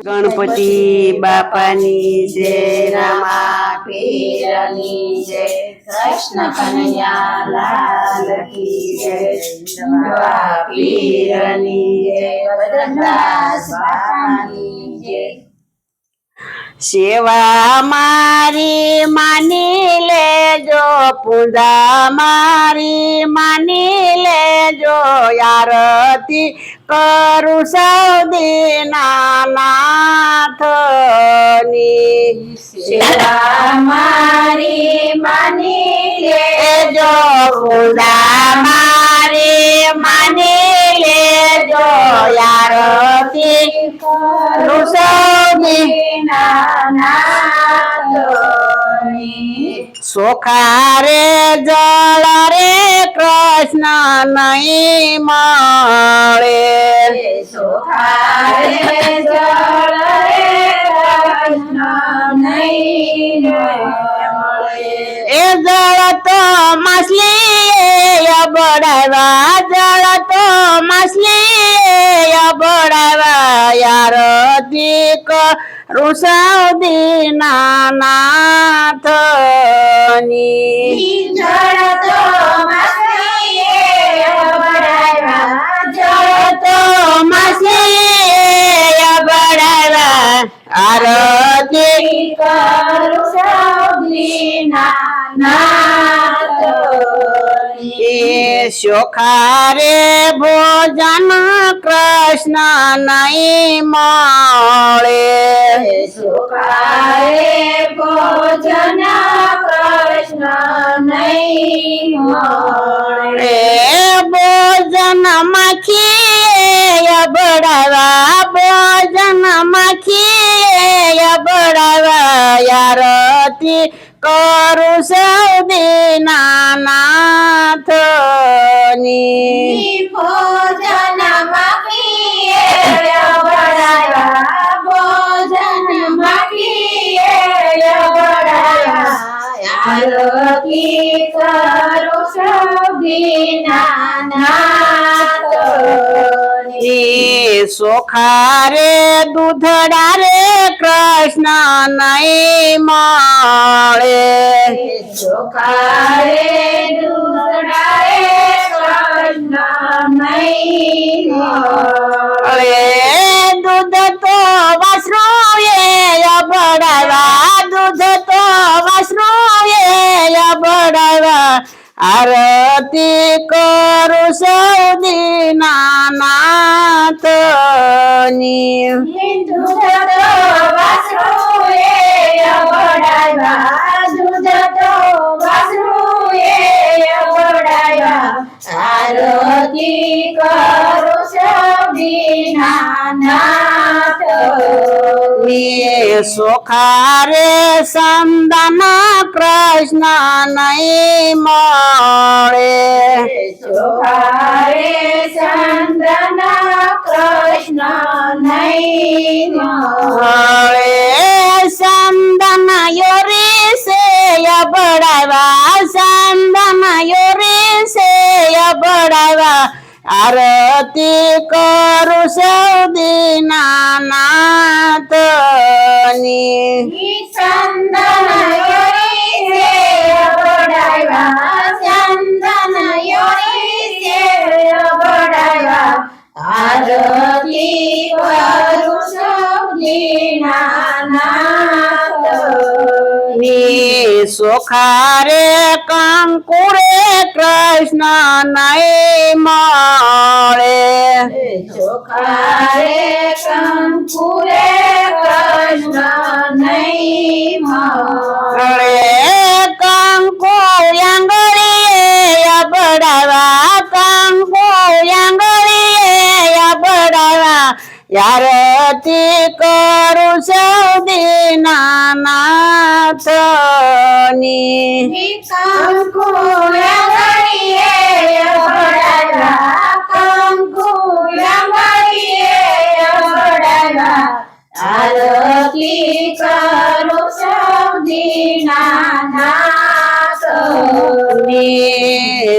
ગણપતિ બાપાની જય રામા પીરની જય કૃષ્ણ કનૈયા લાલ કી જય પીરની જય જય. સેવા મારી માની લેજો પૂજા મારી માની લેજો યારતી કરું સૌદી નાથની. સેવા મારી માની લેજો પૂજા મારી માની લેજો યારતી કરું સૌદી નાનાથની સોખા રે જળ રે કૃષ્ણ નહીં મળે સુખારે જળ રે કૃષ્ણ નહીં મળે એ જળ તો માછલી બડાવા જળ તો માછલી બડાવા યાર రుసౌ దీనాథని జడతో మసియ బడవ ఆరతి కరు సౌ దీనా શોખારે ભોજન કૃષ્ણ નહીં મળે. સુખારે ભોજન કૃષ્ણ નહીં મળે. ભોજન માખી બડાવા ભોજન માખી બડાવા યારતી કરું સૌદી નાથની એ સોખારે દૂધડા રે કૃષ્ણ નહીં મળે. ચોખારે દૂધડા કૃષ્ણ গতি করু সৌদি নানাতনি আরতি করু সৌদি নানাতনি દૂધ તો વાસરુએ અબડાવ્યા. આરતી કરો સબીના નાથની. એ સોખારે સંદન કૃષ્ણ નહીં મળે ચોખારે ચંદ્રના કૃષ્ણ નહીં મળે. મળે સંદન યોરી સે બડાવા સંદન યોરી સે બડાવા આરતી કરું સૌ નાથની ચંદન યોરી છે ચંદન ની સોખારે કંકુરે કૃષ્ણ નય મળે. સુખારે કંકુરે કૃષ્ણ યારતી કરું સૌદી નાથની આંગળીએ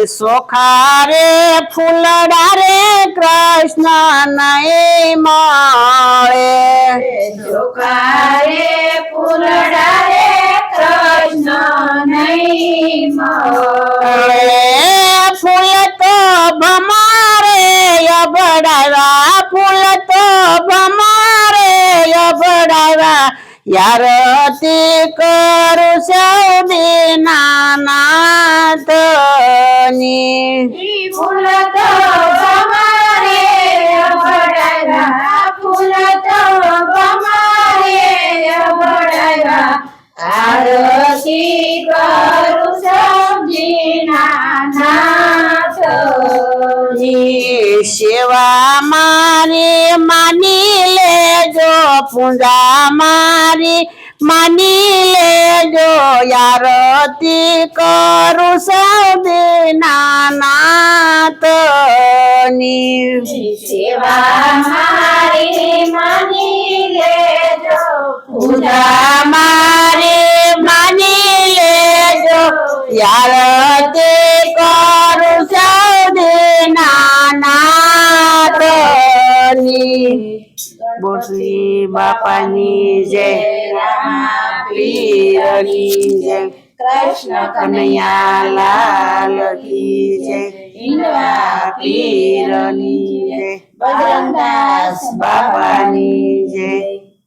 સોખા રે ફૂલડા રે કૃષ્ણ નહીં મળે. ફૂલડા રે કૃષ્ણ અબડાવ્યા યારતી કરું સૌદી નાનાથની ફૂલ તો અબડાવ્યા ફૂલ તો મારી માની લેજો પૂજા મારી માની લેજો યારતી કરું સૌદી નાનાથની સેવા મારી માની લેજો પૂજા મારી માની લેજો યારતી બાપાની જય પીરની જય કૃષ્ણ કનૈયા લાલ કી જય હિંદવા પીરની જય બજરંગદાસ બાપાની જય